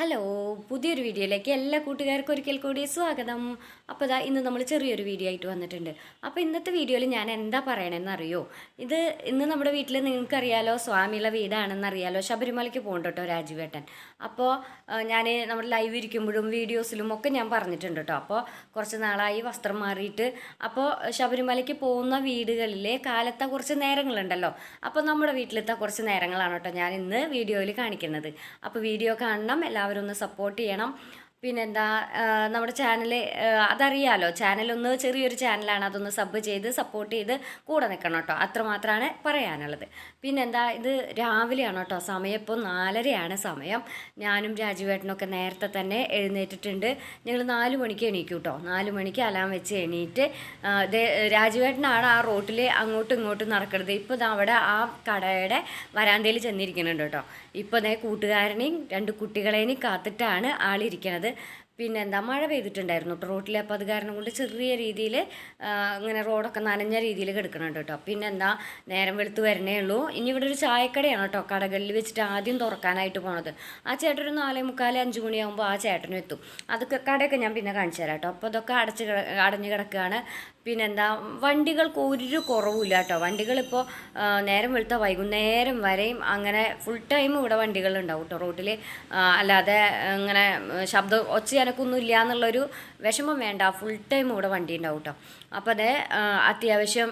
Hello പുതിയൊരു വീഡിയോയിലേക്ക് എല്ലാ കൂട്ടുകാർക്കും ഒരിക്കൽ കൂടി സ്വാഗതം. അപ്പോൾ ഇതാ ഇന്ന് നമ്മൾ ചെറിയൊരു വീഡിയോ ആയിട്ട് വന്നിട്ടുണ്ട്. അപ്പോൾ ഇന്നത്തെ വീഡിയോയിൽ ഞാൻ എന്താ പറയണമെന്ന് അറിയോ ഇത് ഇന്ന് നമ്മുടെ വീട്ടിൽ നിങ്ങൾക്കറിയാലോ സ്വാമിയുടെ വീടാണെന്ന് അറിയാലോ ശബരിമലയ്ക്ക് പോകണ്ട കേട്ടോ രാജുവേട്ടൻ. അപ്പോൾ ഞാൻ നമ്മുടെ ലൈവ് ഇരിക്കുമ്പോഴും വീഡിയോസിലും ഒക്കെ ഞാൻ പറഞ്ഞിട്ടുണ്ട് കേട്ടോ. അപ്പോൾ കുറച്ച് നാളായി വസ്ത്രം മാറിയിട്ട്. അപ്പോൾ ശബരിമലയ്ക്ക് പോകുന്ന വീടുകളിലെ കാലത്തെ കുറച്ച് നേരങ്ങളുണ്ടല്ലോ. അപ്പോൾ നമ്മുടെ വീട്ടിലത്തെ കുറച്ച് നേരങ്ങളാണ് കേട്ടോ ഞാൻ ഇന്ന് വീഡിയോയിൽ കാണിക്കുന്നത്. അപ്പോൾ വീഡിയോ കാണണം എല്ലാവരും ഒന്ന് സപ്പോർട്ട് ചെയ്യണം. പിന്നെന്താ നമ്മുടെ ചാനൽ അതറിയാലോ ചാനലൊന്ന് ചെറിയൊരു ചാനലാണ് അതൊന്ന് സബ് ചെയ്ത് സപ്പോർട്ട് ചെയ്ത് കൂടെ നിൽക്കണം കേട്ടോ. അത്രമാത്രമാണ് പറയാനുള്ളത്. പിന്നെന്താ ഇത് രാവിലെയാണ് കേട്ടോ സമയം ഇപ്പോൾ നാലരയാണ് സമയം. ഞാനും രാജുവേട്ടനൊക്കെ നേരത്തെ തന്നെ എഴുന്നേറ്റിട്ടുണ്ട്. ഞങ്ങൾ നാല് മണിക്ക് എണീക്കും കേട്ടോ. നാല് മണിക്ക് അലാം വെച്ച് എണീറ്റ് രാജുവേട്ടനാണ് ആ റോട്ടിൽ അങ്ങോട്ടും ഇങ്ങോട്ടും നടക്കുന്നത് ഇപ്പോൾ അവിടെ ആ കടയുടെ വരാന്തയിൽ ചെന്നിരിക്കുന്നുണ്ട് കേട്ടോ. ഇപ്പോൾ നേ കൂട്ടുകാരനെയും രണ്ട് കുട്ടികളെയും കാത്തിട്ടാണ് ആളിരിക്കണത്. പിന്നെ എന്താ മഴ പെയ്തിട്ടുണ്ടായിരുന്നു. കേട്ടോ റോട്ടിൽ അപ്പോൾ അത് കാരണം കൊണ്ട് ചെറിയ രീതിയിൽ ഇങ്ങനെ റോഡൊക്കെ നനഞ്ഞ രീതിയിൽ കിടക്കുന്നുണ്ട് കേട്ടോ. പിന്നെ എന്താ നേരം വെളുത്ത് വരണേ ഉള്ളൂ. ഇനി ഇവിടെ ഒരു ചായക്കടയാണ് കേട്ടോ കടകളിൽ വെച്ചിട്ട് ആദ്യം തുറക്കാനായിട്ട് പോണത്. ആ ചേട്ടൻ ഒരു നാലേ മുക്കാൽ അഞ്ച് മണിയാകുമ്പോൾ ആ ചേട്ടനും എത്തും. അതൊക്കെ കടയൊക്കെ ഞാൻ പിന്നെ കാണിച്ചു തരാം കേട്ടോ. അപ്പോൾ അതൊക്കെ അടച്ച് അടഞ്ഞ് കിടക്കുകയാണ് പിന്നെന്താ വണ്ടികൾക്ക് ഒരു കുറവുമില്ല കേട്ടോ വണ്ടികളിപ്പോൾ നേരം വെളുത്ത വൈകുന്നേരം വരെയും അങ്ങനെ ഫുൾ ടൈം ഇവിടെ വണ്ടികളുണ്ടാവും കേട്ടോ റോട്ടിൽ അല്ലാതെ ഇങ്ങനെ ശബ്ദം ഒച്ച എനക്കൊന്നും ഇല്ല എന്നുള്ളൊരു വിഷമം വേണ്ട. ഫുൾ ടൈം ഇവിടെ വണ്ടി ഉണ്ടാവും കേട്ടോ അപ്പോൾ അതെ അത്യാവശ്യം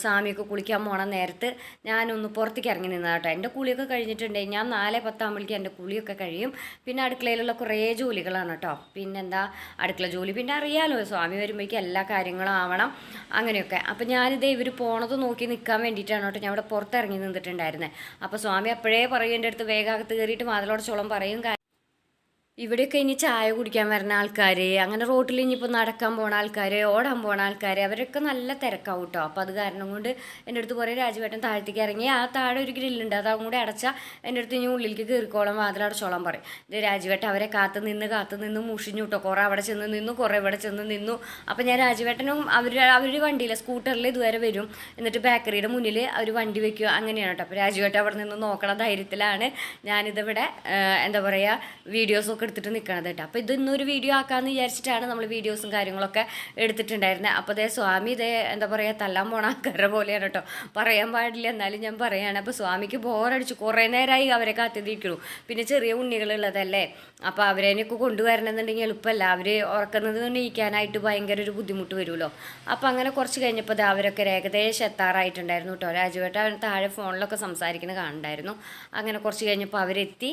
സ്വാമിയൊക്കെ കുളിക്കാൻ പോണ നേരത്ത് ഞാനൊന്ന് പുറത്തേക്ക് ഇറങ്ങി നിന്നാ കേട്ടോ എന്റെ കുളിയൊക്കെ കഴിഞ്ഞിട്ടുണ്ടെങ്കിൽ ഞാൻ നാല് പത്താകുമ്പോഴേക്കും എന്റെ കുളിയൊക്കെ കഴിയും. പിന്നെ അടുക്കളയിലുള്ള കുറേ ജോലികളാണ് കേട്ടോ പിന്നെന്താ അടുക്കള ജോലി. പിന്നെ അറിയാലോ സ്വാമി വരുമ്പോഴേക്കും എല്ലാ കാര്യങ്ങളും ആവണം. അങ്ങനെയൊക്കെ. അപ്പം ഞാനിതേ ഇവർ പോണത് നോക്കി നിൽക്കാൻ വേണ്ടിയിട്ടാണ് കേട്ടോ ഞാൻ ഇവിടെ പുറത്തിറങ്ങി നിന്നിട്ടുണ്ടായിരുന്നത് അപ്പോൾ സ്വാമി അപ്പോഴേ പറയും എന്റെ അടുത്ത് വേഗം അകത്ത് കയറിയിട്ട് വാതിലോടച്ചോളം പറയും "കാ- ഇവിടെയൊക്കെ ഇനി ചായ കുടിക്കാൻ വരുന്ന ആൾക്കാർ അങ്ങനെ റോട്ടിൽ ഇനിയിപ്പോൾ നടക്കാൻ പോണ ആൾക്കാർ ഓടാൻ പോണ ആൾക്കാർ അവരൊക്കെ നല്ല തിരക്കാവും കേട്ടോ അപ്പോൾ അത് കാരണം കൊണ്ട് എന്റെ അടുത്ത് കുറേ രാജുവേട്ടൻ താഴത്തേക്ക് ഇറങ്ങി ആ താഴെ ഒരു ഗ്രില്ലുണ്ട് അതും കൂടെ അടച്ചാൽ എന്റെ അടുത്ത് ഇനി ഉള്ളിലേക്ക് കയറിക്കോളാം വാതിലടച്ചോളാം പറയും. ഇത് രാജുവേട്ടൻ അവരെ കാത്ത് നിന്ന് കാത്ത് നിന്ന് മുഷിഞ്ഞു കേട്ടോ കുറേ അവിടെ ചെന്ന് നിന്നു കുറേ ഇവിടെ ചെന്ന് നിന്നു. അപ്പോൾ ഞാൻ രാജുവേട്ടനും അവർ അവർ വണ്ടിയിൽ സ്കൂട്ടറിൽ ഇതുവരെ വരും. എന്നിട്ട് ബേക്കറിയുടെ മുന്നിൽ അവർ വണ്ടി വെക്കുക അങ്ങനെയാണ് കേട്ടോ അപ്പോൾ രാജുവേട്ടൻ അവിടെ നിന്ന് നോക്കണ ധൈര്യത്തിലാണ് ഞാനിതിവിടെ എന്താ പറയുക വീഡിയോസൊക്കെ എടുത്തിട്ട് നിൽക്കണത് കേട്ടോ. അപ്പോൾ ഇതൊന്നൊരു വീഡിയോ ആക്കാമെന്ന് വിചാരിച്ചിട്ടാണ് നമ്മൾ വീഡിയോസും കാര്യങ്ങളൊക്കെ എടുത്തിട്ടുണ്ടായിരുന്നത് അപ്പോൾ അതേ സ്വാമി ഇതേ എന്താ പറയുക തല്ലാൻ പോണ ആൾക്കാരുടെ പോലെയാണ് കേട്ടോ. പറയാൻ പാടില്ല എന്നാലും ഞാൻ പറയുകയാണ് അപ്പോൾ സ്വാമിക്ക് ബോറടിച്ചു കുറേ നേരമായി അവരെ കാത്തിരിക്കണു പിന്നെ ചെറിയ ഉണ്ണികളുള്ളതല്ലേ? അപ്പോൾ അവരേനൊക്കെ കൊണ്ടുവരണമെന്നുണ്ടെങ്കിൽ എളുപ്പമല്ല. അവർ ഉറക്കുന്നത് നീക്കാനായിട്ട് ഭയങ്കര ഒരു ബുദ്ധിമുട്ട് വരുമല്ലോ. അപ്പോൾ അങ്ങനെ കുറച്ച് കഴിഞ്ഞപ്പോൾ അവരൊക്കെ ഏകദേശം എത്താറായിട്ടുണ്ടായിരുന്നു കേട്ടോ. രാജുവേട്ട താഴെ ഫോണിലൊക്കെ സംസാരിക്കുന്നത് കാണുന്നുണ്ടായിരുന്നു അങ്ങനെ കുറച്ച് കഴിഞ്ഞപ്പോൾ അവരെത്തി.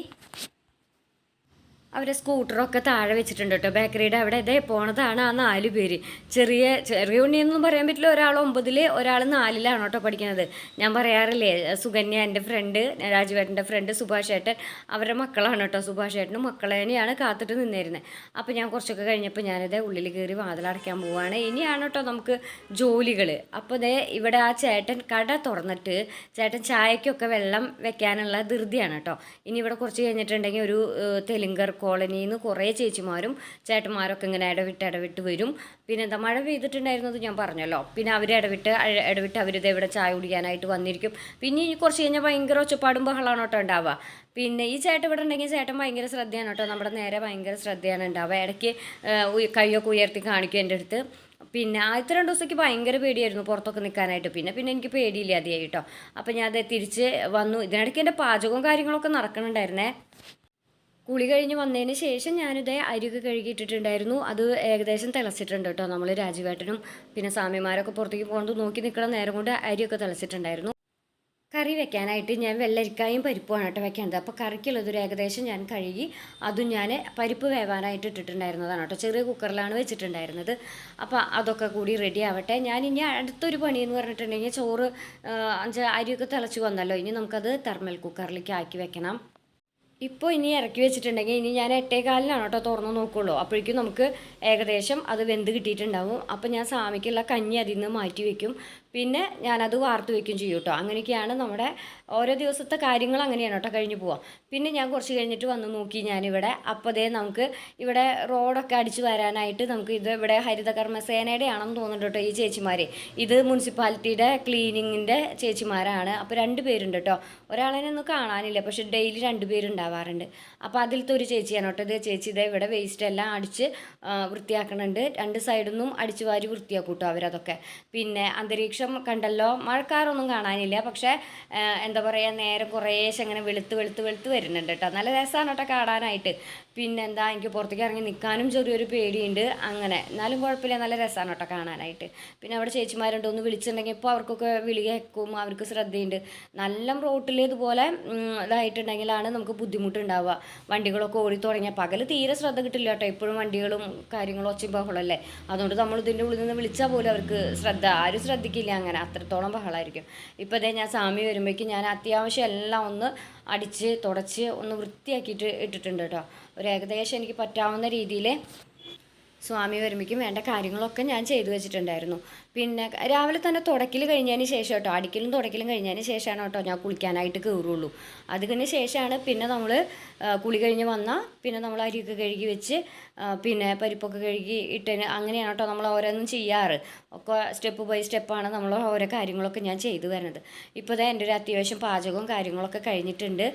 അവരെ സ്കൂട്ടറൊക്കെ താഴെ വെച്ചിട്ടുണ്ട് കേട്ടോ. ബേക്കറിയുടെ അവിടെ. ഇതേ പോണതാണ് ആ നാല് പേര്. ചെറിയ ചെറിയ ഉണ്ണിയെന്നൊന്നും പറയാൻ പറ്റില്ല. ഒരാൾ ഒമ്പതിൽ ഒരാൾ നാലിലാണ് കേട്ടോ പഠിക്കുന്നത്. ഞാൻ പറയാറില്ലേ സുകന്യ എന്റെ ഫ്രണ്ട് രാജുവേട്ടന്റെ ഫ്രണ്ട് സുഭാഷ് ഏട്ടൻ അവരുടെ മക്കളാണ് കേട്ടോ. സുഭാഷ് ഏട്ടനും മക്കളേനെയാണ് കാത്തിട്ട് നിന്നിരുന്നത് അപ്പോൾ ഞാൻ കുറച്ചൊക്കെ കഴിഞ്ഞപ്പോൾ ഞാനിത് ഉള്ളിൽ കയറി വാതിലടയ്ക്കാൻ പോവുകയാണ് ഇനിയാണ് കേട്ടോ നമുക്ക് ജോലികൾ അപ്പോൾ ദേ ഇവിടെ ആ ചേട്ടൻ കട തുറന്നിട്ട് ചേട്ടൻ ചായക്കൊക്കെ വെള്ളം വെക്കാനുള്ള ധൃതിയാണ് കേട്ടോ. ഇനി ഇവിടെ കുറച്ച് കഴിഞ്ഞിട്ടുണ്ടെങ്കിൽ ഒരു തെലുങ്കർക്ക് തെലുങ്കർ കോളനിയിൽ നിന്ന് കുറേ ചേച്ചിമാരും ചേട്ടന്മാരൊക്കെ ഇങ്ങനെ ഇടവിട്ട് ഇടവിട്ട് വരും. പിന്നെ എന്താ മഴ പെയ്തിട്ടുണ്ടായിരുന്നത് ഞാൻ പറഞ്ഞല്ലോ. പിന്നെ അവർ ഇടവിട്ട് ഇടവിട്ട് അവരിത് ഇവിടെ ചായ കുടിക്കാനായിട്ട് വന്നിരിക്കും. പിന്നെ കുറച്ച് കഴിഞ്ഞാൽ ഭയങ്കര ഒച്ചപ്പാടും ബഹളമാണ് കേട്ടോ ഉണ്ടാവുക. പിന്നെ ഈ ചേട്ടൻ ഇവിടെ ഉണ്ടെങ്കിൽ ചേട്ടൻ ഭയങ്കര ശ്രദ്ധയാണ് കേട്ടോ. നമ്മുടെ നേരെ ഭയങ്കര ശ്രദ്ധയാണ് ഉണ്ടാവുക. ഇടയ്ക്ക് കയ്യൊക്കെ ഉയർത്തി കാണിക്കും എന്റെ അടുത്ത്. പിന്നെ ആദ്യത്തെ രണ്ട് ദിവസമൊക്കെ ഭയങ്കര പേടിയായിരുന്നു പുറത്തൊക്കെ നിൽക്കാനായിട്ട്. പിന്നെ പിന്നെ എനിക്ക് പേടിയില്ല അതിയായിട്ടോ അപ്പം ഞാൻ അത് തിരിച്ച് വന്നു. ഇതിനിടയ്ക്ക് എന്റെ പാചകവും കാര്യങ്ങളൊക്കെ നടക്കണുണ്ടായിരുന്നേ. കുളി കഴിഞ്ഞ് വന്നതിന് ശേഷം ഞാനിത് അരിയൊക്കെ കഴുകിയിട്ടിട്ടുണ്ടായിരുന്നു. അത് ഏകദേശം തിളച്ചിട്ടുണ്ട് കേട്ടോ. നമ്മൾ രാജുവേട്ടനും പിന്നെ സ്വാമിമാരൊക്കെ പുറത്തേക്ക് പോകുന്നത് നോക്കി നിൽക്കുന്ന നേരം കൊണ്ട് അരിയൊക്കെ തിളച്ചിട്ടുണ്ടായിരുന്നു. കറി വെക്കാനായിട്ട് ഞാൻ വെള്ളരിക്കായും പരിപ്പുമാണ് കേട്ടോ വെക്കേണ്ടത്. അപ്പോൾ കറിക്കുള്ളത് ഒരു ഏകദേശം ഞാൻ കഴുകി അതും ഞാൻ പരിപ്പ് വേവാനായിട്ട് ഇട്ടിട്ടുണ്ടായിരുന്നതാണ് കേട്ടോ. ചെറിയ കുക്കറിലാണ് വെച്ചിട്ടുണ്ടായിരുന്നത്. അപ്പോൾ അതൊക്കെ കൂടി റെഡി ആവട്ടെ. ഞാൻ ഇനി അടുത്തൊരു പണി എന്ന് പറഞ്ഞിട്ടുണ്ടെങ്കിൽ ചോറ് അഞ്ച് അരിയൊക്കെ തിളച്ച് വന്നല്ലോ. ഇനി നമുക്കത് തെർമൽ കുക്കറിലേക്ക് ആക്കി വെക്കണം. ഇപ്പോൾ ഇനി ഇറക്കി വെച്ചിട്ടുണ്ടെങ്കിൽ ഇനി ഞാൻ എട്ടേകാലിനാണ് കേട്ടോ തുറന്ന് നോക്കുള്ളൂ. അപ്പോഴേക്കും നമുക്ക് ഏകദേശം അത് വെന്ത് കിട്ടിയിട്ടുണ്ടാവും. അപ്പോൾ ഞാൻ സാമിക്കുള്ള കഞ്ഞി അതിൽ നിന്ന് മാറ്റി വെക്കും. പിന്നെ ഞാനത് വാർത്ത് വെക്കും ചെയ്യും കേട്ടോ അങ്ങനെയൊക്കെയാണ് നമ്മുടെ ഓരോ ദിവസത്തെ കാര്യങ്ങൾ അങ്ങനെയാണ് കേട്ടോ കഴിഞ്ഞ് പോവാം. പിന്നെ ഞാൻ കുറച്ച് കഴിഞ്ഞിട്ട് വന്ന് നോക്കി ഞാനിവിടെ. അപ്പോഴേ നമുക്ക് ഇവിടെ റോഡൊക്കെ അടിച്ചു വരാനായിട്ട് നമുക്ക് ഇത് ഇവിടെ ഹരിതകർമ്മസേനയുടെ ആണെന്ന് തോന്നുന്നുണ്ട് കേട്ടോ ഈ ചേച്ചിമാർ ഇത് മുനിസിപ്പാലിറ്റിയുടെ ക്ലീനിങ്ങിന്റെ ചേച്ചിമാരാണ്. അപ്പോൾ രണ്ട് പേരുണ്ട് കേട്ടോ ഒരാളെ ഒന്നും കാണാനില്ല പക്ഷേ ഡെയിലി രണ്ട് പേരുണ്ടാവാറുണ്ട് അപ്പോൾ അതിലത്തെ ഒരു ചേച്ചിയാണ് കേട്ടോ ഇത് ചേച്ചി ഇതേ ഇവിടെ വേസ്റ്റ് എല്ലാം അടിച്ച് വൃത്തിയാക്കണുണ്ട്. രണ്ട് സൈഡിൽ നിന്നും അടിച്ച് വാരി വൃത്തിയാക്കും കേട്ടോ അവരതൊക്കെ. പിന്നെ അന്തരീക്ഷം കണ്ടല്ലോ മഴക്കാറൊന്നും കാണാനില്ല. പക്ഷേ എന്താ പറയുക നേരെ കുറേശ്ശെ അങ്ങനെ വെളുത്ത് വെളുത്ത് വെളുത്ത് വരുന്നുണ്ട് കേട്ടോ. നല്ല രസമാണ് കേട്ടോ കാണാനായിട്ട് പിന്നെന്താ എനിക്ക് പുറത്തേക്ക് ഇറങ്ങി നിൽക്കാനും ചെറിയൊരു പേടിയുണ്ട്. അങ്ങനെ എന്നാലും കുഴപ്പമില്ല. നല്ല രസമാണ് കേട്ടോ കാണാനായിട്ട്. പിന്നെ അവിടെ ചേച്ചിമാരുണ്ട്. ഒന്ന് വിളിച്ചിട്ടുണ്ടെങ്കിൽ ഇപ്പോൾ അവർക്കൊക്കെ വിളി കേൾക്കും. അവർക്ക് ശ്രദ്ധയുണ്ട്. നല്ല റോട്ടിൽ ഇതുപോലെ ഇതായിട്ടുണ്ടെങ്കിലാണ് നമുക്ക് ബുദ്ധിമുട്ടുണ്ടാവുക. വണ്ടികളൊക്കെ ഓടി തുടങ്ങിയ പകൽ തീരെ ശ്രദ്ധ കിട്ടില്ല കേട്ടോ. എപ്പോഴും വണ്ടികളും കാര്യങ്ങളും ഒച്ചയും ബഹളമല്ലേ അതുകൊണ്ട് നമ്മൾ ഇതിന്റെ ഉള്ളിൽ നിന്ന് വിളിച്ചാൽ പോലും അവർക്ക് ശ്രദ്ധ ആരും ശ്രദ്ധിക്കില്ല. അങ്ങനെ അത്രത്തോളം ബഹളമായിരിക്കും ഇപ്പോൾ ഇതേ ഞാൻ സ്വാമി വരുമ്പോഴേക്കും ഞാൻ അത്യാവശ്യം എല്ലാം ഒന്ന് അടിച്ച് തുടച്ച് ഒന്ന് വൃത്തിയാക്കിയിട്ട് ഇട്ടിട്ടുണ്ട് കേട്ടോ ഒരു ഏകദേശം എനിക്ക് പറ്റാവുന്ന രീതിയിൽ സ്വാമി വരുമ്പോഴേക്കും വേണ്ട കാര്യങ്ങളൊക്കെ ഞാൻ ചെയ്തു വെച്ചിട്ടുണ്ടായിരുന്നു. പിന്നെ രാവിലെ തന്നെ തുടക്കിൽ കഴിഞ്ഞതിന് ശേഷം കേട്ടോ അടിക്കലും തുടക്കലും കഴിഞ്ഞതിന് ശേഷമാണ് കേട്ടോ ഞാൻ കുളിക്കാനായിട്ട് കയറുള്ളൂ. അതിന് ശേഷമാണ് പിന്നെ നമ്മൾ കുളി കഴിഞ്ഞ് വന്നാൽ പിന്നെ നമ്മൾ അരിയൊക്കെ കഴുകി വെച്ച് പിന്നെ പരിപ്പൊക്കെ കഴുകി ഇട്ടതിന് അങ്ങനെയാണ് കേട്ടോ നമ്മൾ ഓരോന്നും ചെയ്യാറ്. ഒക്കെ സ്റ്റെപ്പ് ബൈ സ്റ്റെപ്പാണ് നമ്മൾ ഓരോ കാര്യങ്ങളൊക്കെ ഞാൻ ചെയ്തു വരുന്നത് ഇപ്പോൾ ദേ എന്റെ ഒരു അത്യാവശ്യം പാചകവും കാര്യങ്ങളൊക്കെ കഴിഞ്ഞിട്ടുണ്ട്.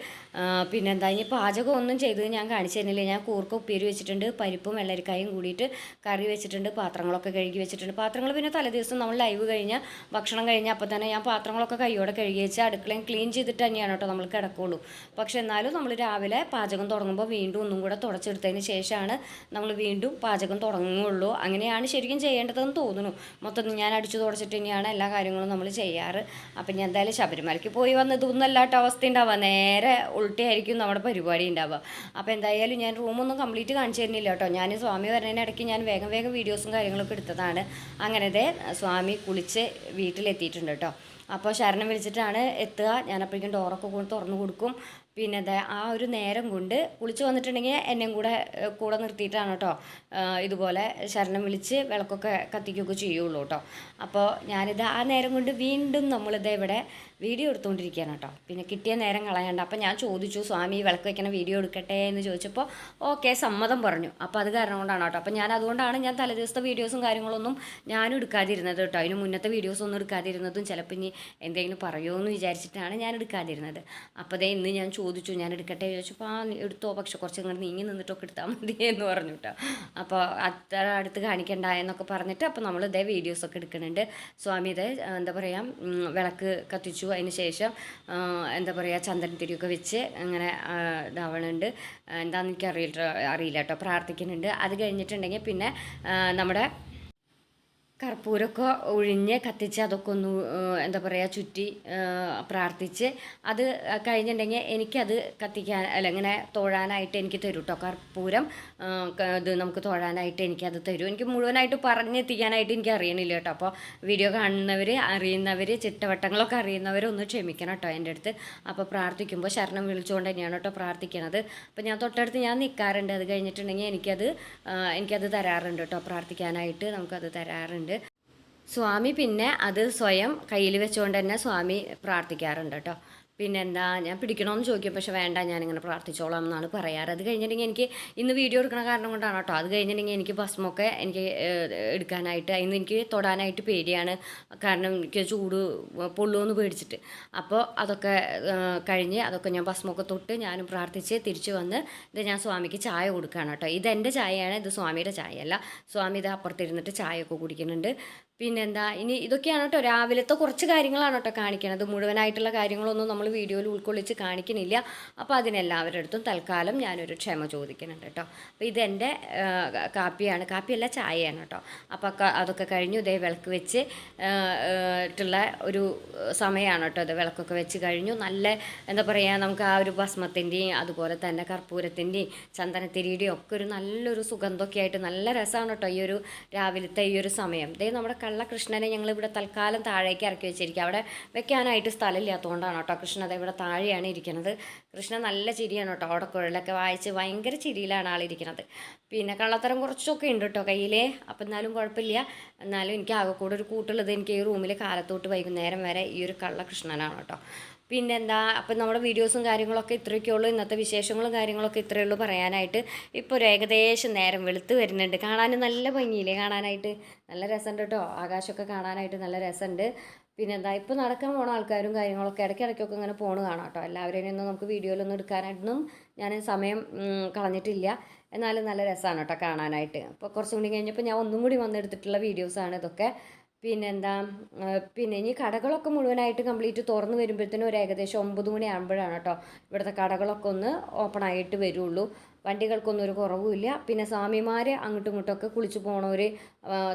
പിന്നെ എന്താ ഇനി പാചകം ഒന്നും ചെയ്തത് ഞാൻ കാണിച്ചു തരുന്നില്ല. ഞാൻ കൂർക്ക ഉപ്പേരി വെച്ചിട്ടുണ്ട് പരിപ്പും വെള്ളരിക്കായും കൂടിയിട്ട് കറി വെച്ചിട്ടുണ്ട് പാത്രങ്ങളൊക്കെ കഴുകി വെച്ചിട്ടുണ്ട്. പാത്രങ്ങൾ പിന്നെ തലേദിവസം നമ്മൾ ലൈവ് കഴിഞ്ഞാൽ ഭക്ഷണം കഴിഞ്ഞാൽ അപ്പോൾ തന്നെ ഞാൻ പാത്രങ്ങളൊക്കെ കൈയോടെ കഴുകി വെച്ച് അടുക്കളയും ക്ലീൻ ചെയ്തിട്ട് തന്നെയാണ് കേട്ടോ നമ്മൾ കിടക്കുള്ളൂ. പക്ഷേ എന്നാലും നമ്മൾ രാവിലെ പാചകം തുടങ്ങുമ്പോൾ വീണ്ടും ഒന്നും കൂടെ തുടച്ചെടുത്തതിന് ശേഷമാണ് നമ്മൾ വീണ്ടും പാചകം തുടങ്ങുകയുള്ളൂ അങ്ങനെയാണ് ശരിക്കും ചെയ്യേണ്ടതെന്ന് തോന്നുന്നു. മൊത്തം ഞാൻ അടിച്ചു തുടച്ചിട്ട് തന്നെയാണ് എല്ലാ കാര്യങ്ങളും നമ്മൾ ചെയ്യാറ്. അപ്പം ഞാൻ എന്തായാലും ശബരിമലയ്ക്ക് പോയി വന്നത് അല്ലാത്ത അവസ്ഥ ഉണ്ടാവുക. നേരെ ഉൾട്ടിയായിരിക്കും നമ്മുടെ പരിപാടി ഉണ്ടാവുക. അപ്പോൾ എന്തായാലും ഞാൻ റൂമൊന്നും കംപ്ലീറ്റ് കാണിച്ചു തരുന്നില്ല കേട്ടോ. ഞാൻ സ്വാമി വരുന്നതിനിടയ്ക്ക് ഞാൻ വേഗം വേഗം വീഡിയോസും കാര്യങ്ങളൊക്കെ എടുത്തതാണ്. അങ്ങനത്തെ സ്വാമി കുളിച്ച് വീട്ടിലെത്തിയിട്ടുണ്ട് കേട്ടോ. അപ്പോൾ ശരണം വിളിച്ചിട്ടാണ് എത്തുക. ഞാൻ അപ്പോഴേക്കും ഡോറൊക്കെ തുറന്നു കൊടുക്കും. പിന്നെ ആ ഒരു നേരം കൊണ്ട് കുളിച്ച് വന്നിട്ടുണ്ടെങ്കിൽ എന്നെയും കൂടെ കൂടെ നിർത്തിയിട്ടാണ് കേട്ടോ ഇതുപോലെ ശരണം വിളിച്ച് വിളക്കൊക്കെ കത്തിക്കുകയൊക്കെ ചെയ്യുള്ളൂ കേട്ടോ. അപ്പോൾ ഞാനിത് ആ നേരം കൊണ്ട് വീണ്ടും നമ്മളിത് ഇവിടെ വീഡിയോ എടുത്തുകൊണ്ടിരിക്കുകയാണ് കേട്ടോ. പിന്നെ കിട്ടിയ നേരം കളയണ്ട. അപ്പോൾ ഞാൻ ചോദിച്ചു സ്വാമി വിളക്ക് വയ്ക്കണ വീഡിയോ എടുക്കട്ടെ? എന്ന് ചോദിച്ചപ്പോൾ ഓക്കെ സമ്മതം പറഞ്ഞു. അപ്പോൾ അത് കാരണം കൊണ്ടാണ് കേട്ടോ. അപ്പോൾ ഞാൻ അതുകൊണ്ടാണ് ഞാൻ തലേദിവസത്തെ വീഡിയോസും കാര്യങ്ങളൊന്നും ഞാനും എടുക്കാതിരുന്നത് കേട്ടോ. അതിന് മുന്നത്തെ വീഡിയോസ് ഒന്നും എടുക്കാതിരുന്നതും ചിലപ്പോൾ ഇനി എന്തെങ്കിലും പറയുമോ എന്ന് വിചാരിച്ചിട്ടാണ് ഞാൻ എടുക്കാതിരുന്നത്. അപ്പോൾ ഇന്ന് ഞാൻ ചോദിച്ചു ഞാൻ എടുക്കട്ടെ? ചോദിച്ചപ്പോൾ ആ എടുത്തോ? പക്ഷെ കുറച്ച് ഇങ്ങോട്ട് നീങ്ങി നിന്നിട്ടൊക്കെ എടുത്താൽ മതി എന്ന് പറഞ്ഞു കേട്ടോ അപ്പോൾ അത്ര അടുത്ത് കാണിക്കണ്ട എന്നൊക്കെ പറഞ്ഞിട്ട് അപ്പോൾ നമ്മൾ ഇതേ വീഡിയോസൊക്കെ എടുക്കുന്നുണ്ട്. സ്വാമി ഇതേ എന്താ പറയുക വിളക്ക് കത്തിച്ചു. അതിന് ശേഷം എന്താ പറയുക ചന്ദന തിരിയൊക്കെ വെച്ച് അങ്ങനെ ഇതാവണുണ്ട്. എന്താണെന്ന് എനിക്ക് അറിയില്ല അറിയില്ല കേട്ടോ പ്രാർത്ഥിക്കുന്നുണ്ട്. അത് കഴിഞ്ഞിട്ടുണ്ടെങ്കിൽ പിന്നെ നമ്മുടെ കർപ്പൂരമൊക്കെ ഒഴിഞ്ഞ് കത്തിച്ച് അതൊക്കെ ഒന്ന് എന്താ പറയുക ചുറ്റി പ്രാർത്ഥിച്ച് അത് കഴിഞ്ഞിട്ടുണ്ടെങ്കിൽ എനിക്കത് കത്തിക്കാൻ അല്ല ഇങ്ങനെ തൊഴാനായിട്ട് എനിക്ക് തരും കേട്ടോ കർപ്പൂരം ഇത് നമുക്ക് തൊഴാനായിട്ട് എനിക്കത് തരും. എനിക്ക് മുഴുവനായിട്ട് പറഞ്ഞെത്തിക്കാനായിട്ട് എനിക്ക് അറിയണില്ല കേട്ടോ അപ്പോൾ വീഡിയോ കാണുന്നവർ അറിയുന്നവർ ചിട്ടവട്ടങ്ങളൊക്കെ അറിയുന്നവർ ഒന്ന് ക്ഷമിക്കണം കേട്ടോ എന്റെ അടുത്ത്. അപ്പോൾ പ്രാർത്ഥിക്കുമ്പോൾ ശരണം വിളിച്ചുകൊണ്ട് തന്നെയാണ് കേട്ടോ പ്രാർത്ഥിക്കണത്. അപ്പോൾ ഞാൻ തൊട്ടടുത്ത് ഞാൻ നിൽക്കാറുണ്ട് അത് കഴിഞ്ഞിട്ടുണ്ടെങ്കിൽ എനിക്കത് എനിക്കത് തരാറുണ്ട് കേട്ടോ പ്രാർത്ഥിക്കാനായിട്ട്. നമുക്കത് തരാറുണ്ട്. സ്വാമി പിന്നെ അത് സ്വയം കയ്യിൽ വെച്ചുകൊണ്ട് തന്നെ സ്വാമി പ്രാർത്ഥിക്കാറുണ്ട് കേട്ടോ. പിന്നെ എന്താ ഞാൻ പിടിക്കണമെന്ന് ചോദിക്കും പക്ഷെ വേണ്ട ഞാനിങ്ങനെ പ്രാർത്ഥിച്ചോളാം എന്നാണ് പറയാറ്. അത് കഴിഞ്ഞിട്ടുണ്ടെങ്കിൽ എനിക്ക് ഇന്ന് വീഡിയോ എടുക്കണ കാരണം കൊണ്ടാണ് കേട്ടോ. അത് കഴിഞ്ഞിട്ടുണ്ടെങ്കിൽ എനിക്ക് ഭസ്മൊക്കെ എനിക്ക് എടുക്കാനായിട്ട് ഇന്ന് എനിക്ക് തൊടാനായിട്ട് പേടിയാണ്. കാരണം എനിക്ക് ചൂട് പൊള്ളുമെന്ന് പേടിച്ചിട്ട്. അപ്പോൾ അതൊക്കെ കഴിഞ്ഞ് അതൊക്കെ ഞാൻ ഭസ്മൊക്കെ തൊട്ട് ഞാനും പ്രാർത്ഥിച്ച് തിരിച്ചു വന്ന് ഇത് ഞാൻ സ്വാമിക്ക് ചായ കൊടുക്കുകയാണ് കേട്ടോ. ഇതെന്റെ ചായയാണ് ഇത് സ്വാമിയുടെ ചായയല്ല. സ്വാമി ഇത് അപ്പുറത്തിരുന്നിട്ട് ചായയൊക്കെ കുടിക്കുന്നുണ്ട്. പിന്നെന്താ ഇനി ഇതൊക്കെയാണ് കേട്ടോ രാവിലത്തെ കുറച്ച് കാര്യങ്ങളാണ് കേട്ടോ കാണിക്കണത്. മുഴുവനായിട്ടുള്ള കാര്യങ്ങളൊന്നും നമ്മൾ വീഡിയോയിൽ ഉൾക്കൊള്ളിച്ച് കാണിക്കണില്ല. അപ്പോൾ അതിനെല്ലാവരുടെ അടുത്തും തൽക്കാലം ഞാനൊരു ക്ഷമ ചോദിക്കുന്നുണ്ട് കേട്ടോ. അപ്പോൾ ഇതെന്റെ കാപ്പിയാണ്. കാപ്പിയല്ല ചായയാണ് കേട്ടോ. അപ്പോൾ അതൊക്കെ കഴിഞ്ഞു ഇതേ വിളക്ക് വെച്ച് ആ, ആ, ട്ടുള്ള ഒരു സമയമാണ് കേട്ടോ അത് വിളക്കൊക്കെ വെച്ച് കഴിഞ്ഞു. നല്ല എന്താ പറയുക നമുക്ക് ആ ഒരു ഭസ്മത്തിന്റെയും അതുപോലെ തന്നെ കർപ്പൂരത്തിന്റെയും ചന്ദനത്തിരിയുടെയും ഒക്കെ ഒരു നല്ലൊരു സുഗന്ധമൊക്കെ ആയിട്ട് നല്ല രസമാണ് കേട്ടോ ഈ ഒരു രാവിലത്തെ ഈ ഒരു സമയം. ഇതേ നമ്മുടെ കള്ള കൃഷ്ണനെ ഞങ്ങൾ ഇവിടെ തൽക്കാലം താഴേക്ക് ഇറക്കി വെച്ചിരിക്കുക. അവിടെ വെക്കാനായിട്ട് സ്ഥലമില്ലാത്തതുകൊണ്ടാണ് കേട്ടോ കൃഷ്ണൻ അത് ഇവിടെ താഴെയാണ് ഇരിക്കുന്നത്. കൃഷ്ണൻ നല്ല ചിരിയാണ് കേട്ടോ ഓടക്കുഴലൊക്കെ വായിച്ച് ഭയങ്കര ചിരിയിലാണ് ആളിരിക്കുന്നത് പിന്നെ കള്ളത്തരം കുറച്ചൊക്കെ ഉണ്ട് കേട്ടോ കയ്യിലേ. അപ്പം എന്നാലും കുഴപ്പമില്ല. എന്നാലും എനിക്ക് ആകെ കൂടെ ഒരു കൂട്ടുള്ളത് എനിക്ക് ഈ റൂമിൽ കാലത്തോട്ട് വൈകുന്നേരം വരെ ഈ ഒരു കള്ളകൃഷ്ണനാണ് കേട്ടോ. പിന്നെന്താ അപ്പം നമ്മുടെ വീഡിയോസും കാര്യങ്ങളൊക്കെ ഇത്രയൊക്കെ ഉള്ളൂ ഇന്നത്തെ വിശേഷങ്ങളും കാര്യങ്ങളൊക്കെ ഇത്രയേ ഉള്ളൂ പറയാനായിട്ട്. ഇപ്പോൾ ഒരു ഏകദേശം നേരം വെളുത്ത് വരുന്നുണ്ട്. കാണാൻ നല്ല ഭംഗിയില്ലേ? കാണാനായിട്ട് നല്ല രസമുണ്ട് കേട്ടോ ആകാശമൊക്കെ കാണാനായിട്ട് നല്ല രസമുണ്ട് പിന്നെന്താ ഇപ്പോൾ നടക്കാൻ പോണ ആൾക്കാരും കാര്യങ്ങളൊക്കെ ഇടയ്ക്കിടയ്ക്കൊക്കെ ഇങ്ങനെ പോണ് കാണാം കേട്ടോ എല്ലാവരെയും ഒന്നും നമുക്ക് വീഡിയോയിലൊന്നും എടുക്കാനായിട്ടൊന്നും ഞാൻ സമയം കളഞ്ഞിട്ടില്ല. എന്നാലും നല്ല രസമാണ് കേട്ടോ കാണാനായിട്ട്. അപ്പോൾ കുറച്ചും കൂടി കഴിഞ്ഞപ്പോൾ ഞാൻ ഒന്നും കൂടി വന്നെടുത്തിട്ടുള്ള വീഡിയോസാണ് ഇതൊക്കെ. പിന്നെന്താ പിന്നെ ഇനി കടകളൊക്കെ മുഴുവനായിട്ട് കംപ്ലീറ്റ് തുറന്ന് വരുമ്പോഴത്തേനും ഒരു ഏകദേശം ഒമ്പത് മണി ആകുമ്പോഴാണ് കേട്ടോ ഇവിടുത്തെ കടകളൊക്കെ ഒന്ന് ഓപ്പൺ ആയിട്ട് വരുള്ളൂ. വണ്ടികൾക്കൊന്നും ഒരു കുറവുമില്ല പിന്നെ സ്വാമിമാർ അങ്ങോട്ടും ഇങ്ങോട്ടൊക്കെ കുളിച്ചു പോണവർ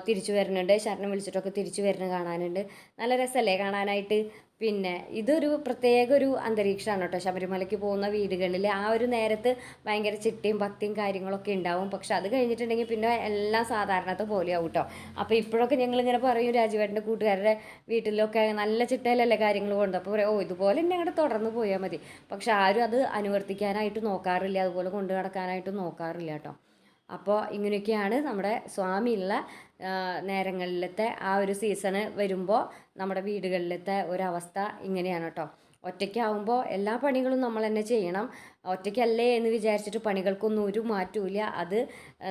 തിരിച്ചു വരുന്നുണ്ട്. ശരണം വിളിച്ചിട്ടൊക്കെ തിരിച്ചു വരുന്നത് കാണാനുണ്ട്. നല്ല രസമല്ലേ കാണാനായിട്ട്? പിന്നെ ഇതൊരു പ്രത്യേക ഒരു അന്തരീക്ഷമാണ് കേട്ടോ. ശബരിമലയ്ക്ക് പോകുന്ന വീടുകളിൽ ആ ഒരു നേരത്ത് ഭയങ്കര ചിട്ടയും ഭക്തിയും കാര്യങ്ങളൊക്കെ ഉണ്ടാവും. പക്ഷെ അത് കഴിഞ്ഞിട്ടുണ്ടെങ്കിൽ പിന്നെ എല്ലാം സാധാരണത്തെ പോലെയാവും കേട്ടോ. അപ്പോൾ ഇപ്പോഴൊക്കെ ഞങ്ങളിങ്ങനെ പറയും രാജുവേട്ടന്റെ കൂട്ടുകാരുടെ വീട്ടിലൊക്കെ നല്ല ചിട്ടയിലല്ലേ കാര്യങ്ങൾ കൊണ്ട് അപ്പോൾ പറയും ഓ ഇതുപോലെ തന്നെ അങ്ങോട്ട് തുടർന്ന് പോയാൽ മതി. പക്ഷെ ആരും അത് അനുവർത്തിക്കാനായിട്ട് നോക്കാറില്ല. അതുപോലെ കൊണ്ടു നടക്കാനായിട്ട് നോക്കാറില്ല കേട്ടോ. അപ്പോൾ ഇങ്ങനെയൊക്കെയാണ് നമ്മുടെ സ്വാമിയുള്ള നേരങ്ങളിലത്തെ ആ ഒരു സീസണ് വരുമ്പോൾ നമ്മുടെ വീടുകളിലത്തെ ഒരവസ്ഥ ഇങ്ങനെയാണ് കേട്ടോ. ഒറ്റയ്ക്കാവുമ്പോൾ എല്ലാ പണികളും നമ്മൾ തന്നെ ചെയ്യണം. ഒറ്റയ്ക്കല്ലേ എന്ന് വിചാരിച്ചിട്ട് പണികൾക്കൊന്നും ഒരു മാറ്റമില്ല അത്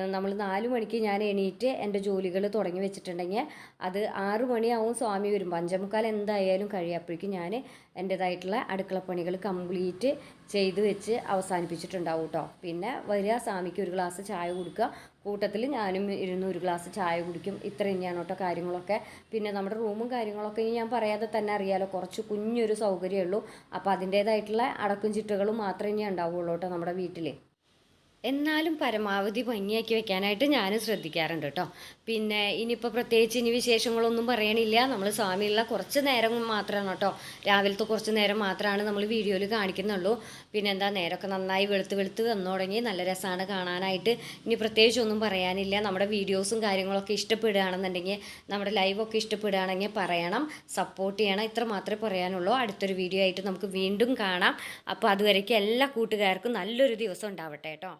നമ്മൾ നാല് മണിക്ക് ഞാൻ എണീറ്റ് എന്റെ ജോലികൾ തുടങ്ങി വെച്ചിട്ടുണ്ടെങ്കിൽ അത് ആറു മണിയാവും സ്വാമി വരുമ്പോൾ അഞ്ചേമുക്കാൽ എന്തായാലും കഴിയപ്പോഴേക്കും ഞാൻ എന്റേതായിട്ടുള്ള അടുക്കളപ്പണികൾ കംപ്ലീറ്റ് ചെയ്തു വെച്ച് അവസാനിപ്പിച്ചിട്ടുണ്ടാവും കേട്ടോ പിന്നെ വരിക സ്വാമിക്ക് ഒരു ഗ്ലാസ് ചായ കൊടുക്കുക. കൂട്ടത്തിൽ ഞാനും ഇരുന്ന് ഒരു ഗ്ലാസ് ചായ കുടിക്കും. ഇത്ര തന്നെയാണ് കേട്ടോ കാര്യങ്ങളൊക്കെ. പിന്നെ നമ്മുടെ റൂമും കാര്യങ്ങളൊക്കെ ഇനി ഞാൻ പറയാതെ തന്നെ അറിയാലോ. കുറച്ച് കുഞ്ഞൊരു സൗകര്യമേ ഉള്ളൂ. അപ്പോൾ അതിന്റേതായിട്ടുള്ള അടക്കും ചിട്ടകളും മാത്രമേ ഇനി ഉണ്ടാവുള്ളൂ കേട്ടോ നമ്മുടെ വീട്ടിൽ എന്നാലും പരമാവധി ഭംഗിയാക്കി വെക്കാനായിട്ട് ഞാൻ ശ്രദ്ധിക്കാറുണ്ട് കേട്ടോ പിന്നെ ഇനിയിപ്പോൾ പ്രത്യേകിച്ച് ഇനി വിശേഷങ്ങളൊന്നും പറയണില്ല. നമ്മൾ സ്വാമിയുള്ള കുറച്ച് നേരം മാത്രമാണ് കേട്ടോ. രാവിലത്തെ കുറച്ച് നേരം മാത്രമാണ് നമ്മൾ വീഡിയോയിൽ കാണിക്കുന്നുള്ളൂ. പിന്നെ എന്താ നേരമൊക്കെ നന്നായി വെളുത്ത് വെളുത്ത് വന്നു തുടങ്ങി നല്ല രസമാണ് കാണാനായിട്ട്. ഇനി പ്രത്യേകിച്ച് ഒന്നും പറയാനില്ല. നമ്മുടെ വീഡിയോസും കാര്യങ്ങളൊക്കെ ഇഷ്ടപ്പെടുകയാണെന്നുണ്ടെങ്കിൽ നമ്മുടെ ലൈവൊക്കെ ഇഷ്ടപ്പെടുകയാണെങ്കിൽ പറയണം. സപ്പോർട്ട് ചെയ്യണം. ഇത്ര മാത്രമേ പറയാനുള്ളൂ. അടുത്തൊരു വീഡിയോ ആയിട്ട് നമുക്ക് വീണ്ടും കാണാം. അപ്പോൾ അതുവരേക്കും എല്ലാ കൂട്ടുകാർക്കും നല്ലൊരു ദിവസം ഉണ്ടാവട്ടെ കേട്ടോ.